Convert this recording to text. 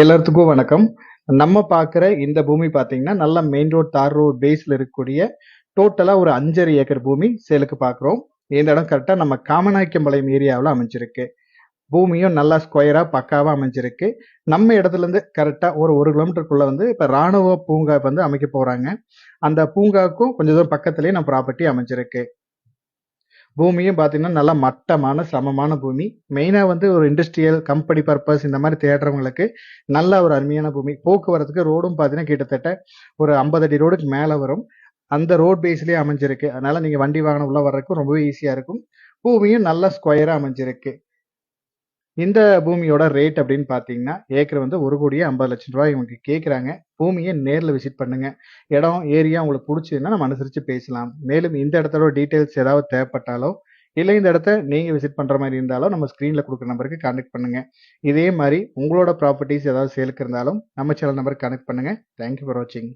எல்லாத்துக்கும் வணக்கம். நம்ம பார்க்குற இந்த பூமி பார்த்தீங்கன்னா நல்ல மெயின் ரோட் தார் ரோட் பேஸில் இருக்கக்கூடிய டோட்டலாக ஒரு அஞ்சரை ஏக்கர் பூமி சேலுக்கு பார்க்குறோம். இந்த இடம் கரெக்டாக நம்ம காமநாயக்கம்பாளையம் ஏரியாவில் அமைஞ்சிருக்கு. பூமியும் நல்லா ஸ்கொயராக பக்காவாக அமைஞ்சிருக்கு. நம்ம இடத்துலேருந்து கரெக்டாக ஒரு ஒரு கிலோமீட்டருக்குள்ளே வந்து இப்போ ராணுவ பூங்கா வந்து அமைக்க போகிறாங்க அந்த பூங்காவுக்கும் கொஞ்சம் தூரம் பக்கத்துலேயே நம்ம ப்ராப்பர்ட்டி அமைஞ்சிருக்கு. பூமியும் பார்த்தீங்கன்னா நல்லா மட்டமான சமமான பூமி. மெயினாக வந்து ஒரு இண்டஸ்ட்ரியல் கம்பெனி பர்பஸ் இந்த மாதிரி தேடுறவங்களுக்கு நல்ல ஒரு அருமையான பூமி. போக்குவரத்துக்கு ரோடும் பார்த்தீங்கன்னா கிட்டத்தட்ட ஒரு ஐம்பது அடி ரோடுக்கு மேலே வரும். அந்த ரோட் பேஸ்லேயே அமைஞ்சிருக்கு. அதனால நீங்கள் வண்டி வாகனம் உள்ள வர்றதுக்கும் ரொம்பவே ஈஸியாக இருக்கும். பூமியும் நல்ல ஸ்கொயராக அமைஞ்சிருக்கு. இந்த பூமியோட ரேட் அப்படின்னு பார்த்தீங்கன்னா ஏக்கர் வந்து ஒரு கோடியே ஐம்பது லட்சம் ரூபாய் இவங்க கேட்குறாங்க பூமியை நேரில் விசிட் பண்ணுங்க. இடம் ஏரியா உங்களுக்கு பிடிச்சதுன்னா நம்ம அனுசரித்து பேசலாம். மேலும் இந்த இடத்தோட டீட்டெயில்ஸ் ஏதாவது தேவைப்பட்டாலோ இல்லை இந்த இடத்த நீங்கள் விசிட் பண்ணுற மாதிரி இருந்தாலும் நம்ம ஸ்க்ரீனில் கொடுக்குற நம்பருக்கு கான்டெக்ட் பண்ணுங்க. இதே மாதிரி உங்களோட ப்ராப்பர்ட்டிஸ் ஏதாவது சேலுக்கு இருந்தாலும் நம்ம சேனல் நம்பருக்கு கனெக்ட் பண்ணுங்க. தேங்க்யூ ஃபார் வாட்சிங்